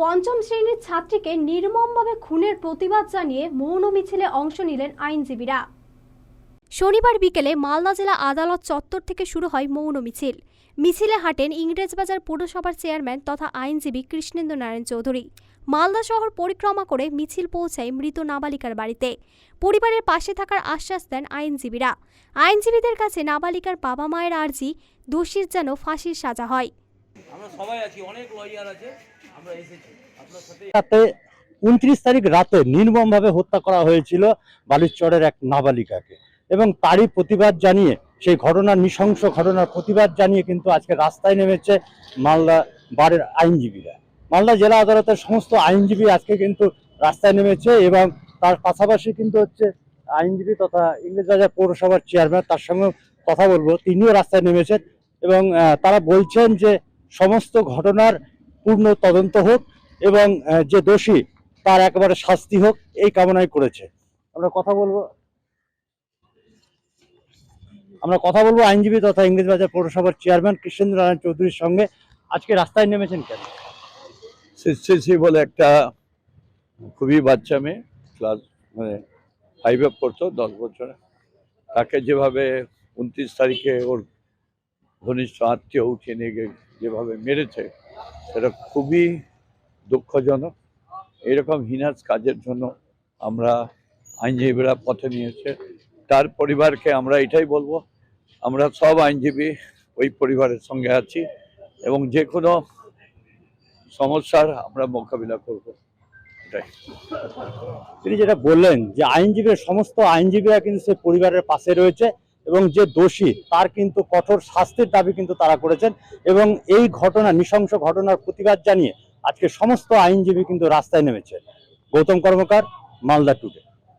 পঞ্চম শ্রেণির ছাত্রীকে নির্মমভাবে খুনের প্রতিবাদ জানিয়ে মৌন মিছিলে অংশ নিলেন আইনজীবীরা। শনিবার বিকেলে মালদা জেলা আদালত চত্বর থেকে শুরু হয় মৌন মিছিল। মিছিলে হাঁটেন ইংরেজবাজার পৌরসভার চেয়ারম্যান তথা আইনজীবী কৃষ্ণেন্দ্র নারায়ণ চৌধুরী। মালদা শহর পরিক্রমা করে মিছিল পৌঁছায় মৃত নাবালিকার বাড়িতে। পরিবারের পাশে থাকার আশ্বাস দেন আইনজীবীরা। আইনজীবীদের কাছে নাবালিকার বাবা মায়ের আর্জি, দোষীর যেন ফাঁসির সাজা হয়। উনত্রিশ তারিখ রাতে নির্মমভাবে হত্যা করা হয়েছিল বালুচরের এক নাবালিকাকে। এবং তারই প্রতিবাদ জানিয়ে, সেই ঘটনার নৃশংস ঘটনার প্রতিবাদ জানিয়ে কিন্তু আজকে রাস্তায় নেমেছে মালদা বারের আইনজীবীরা। মালদা জেলা আদালতের সমস্ত আইনজীবী আজকে কিন্তু রাস্তায় নেমেছে এবং তার পাশাপাশি কিন্তু হচ্ছে আইনজীবী তথা ইংরেজবাজার পৌরসভার চেয়ারম্যান তার সঙ্গে কথা বলব। তিনিও রাস্তায় নেমেছেন এবং তারা বলছেন যে সমস্ত ঘটনার পূর্ণ তদন্ত হোক এবং যে দোষী তার একেবারে শাস্তি হোক, এই কামনাই করেছে। আমরা কথা বলব। আমরা কথা বলব আইনজীবী তথা ইংরেজবাজার পৌরসভার চেয়ারম্যান কৃষ্ণেন্দ্র নারায়ণ চৌধুরীর সঙ্গে। আজকে রাস্তায় নেমেছেন কেন? সিসি বলে একটা খুবই বাচ্চা মেয়ে ক্লাস মানে ফাইভে পড়তো, দশ বছরে। তাকে যেভাবে উনত্রিশ তারিখে ওর ঘনিষ্ঠ আত্মীয় উঠিয়ে নিয়ে যেভাবে মেরেছে, সেটা খুবই দুঃখজনক। এরকম হিনাস কাজের জন্য আমরা আইনজীবীরা পথে নিয়েছে। তার পরিবারকে আমরা এটাই বলব, আমরা সব আইনজীবী ওই পরিবারের সঙ্গে আছি এবং যে কোনো সমস্যার আমরা মোকাবিলা করব। এটাই। তিনি যেটা বললেন যে আইনজীবীর, সমস্ত আইনজীবীরা কিন্তু সে পরিবারের পাশে রয়েছে। এবং যে দোষী তার কিন্তু কঠোর শাস্তির দাবি কিন্তু তারা করেছেন এবং এই ঘটনা, নৃশংস ঘটনার প্রতিবাদ জানিয়ে আজকে সমস্ত আইনজীবী কিন্তু রাস্তায় নেমেছে। গৌতম কর্মকার, মালদা টুডে